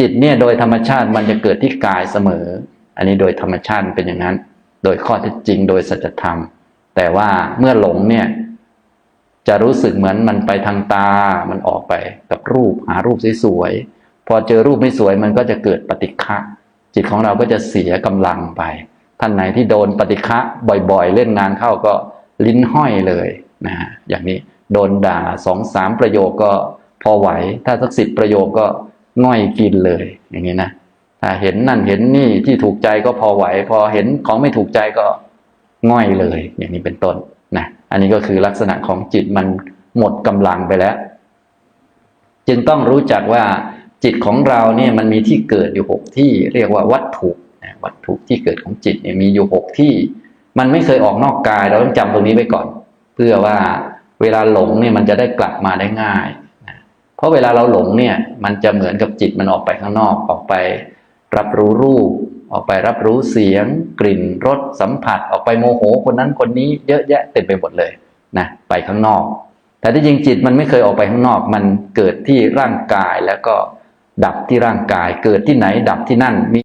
จิตเนี่ยโดยธรรมชาติมันจะเกิดที่กายเสมอ อันนี้โดยธรรมชาติเป็นอย่างนั้น โดยข้อเท็จจริงโดยสัจธรรม แต่ว่าเมื่อหลงเนี่ยจะรู้สึกเหมือนมันไปทางตา มันออกไปกับรูปหารูปสวยๆ พอเจอรูปไม่สวยมันก็จะเกิดปฏิฆะจิตของเราก็จะเสียกำลังไป ท่านไหนที่โดนปฏิฆะบ่อยๆ เล่นงานเข้าก็ลิ้นห้อยเลยนะฮะอย่างนี้โดนด่าสองสามประโยคก็พอไหว ถ้าสักสิบประโยคก็ ง่อยกินเลย อย่างนี้นะถ้าเห็นนั่นเห็นนี่ที่ถูกใจก็พอไหว พอเห็นของไม่ถูกใจก็ง่อยเลย อย่างนี้เป็นต้นนะอันนี้ก็คือลักษณะของจิตมันหมดกำลังไปแล้ว จึงต้องรู้จักว่าจิตของเราเนี่ยมันมีที่เกิดอยู่หกที่เรียกว่าวัตถุนะวัตถุที่เกิดของจิตเนี่ยมีอยู่หกที่ มันไม่เคยออกนอกกายเราต้องจำตรงนี้ไว้ก่อน เพื่อว่าเวลาหลงเนี่ยมันจะได้กลับมาได้ง่าย เพราะเวลาเราหลงเนี่ยมันจะเหมือนกับจิตมันออกไปข้างนอกออกไป รับรู้รูป ออกไปรับรู้เสียง กลิ่นรสสัมผัสออกไปโมโหคนนั้นคนนี้เยอะแยะเต็มไปหมดเลยนะไปข้างนอก แต่ที่จริงจิตมันไม่เคยออกไปข้างนอก มันเกิดที่ร่างกายแล้วก็ดับที่ร่างกาย เกิดที่ไหนดับที่นั่นมี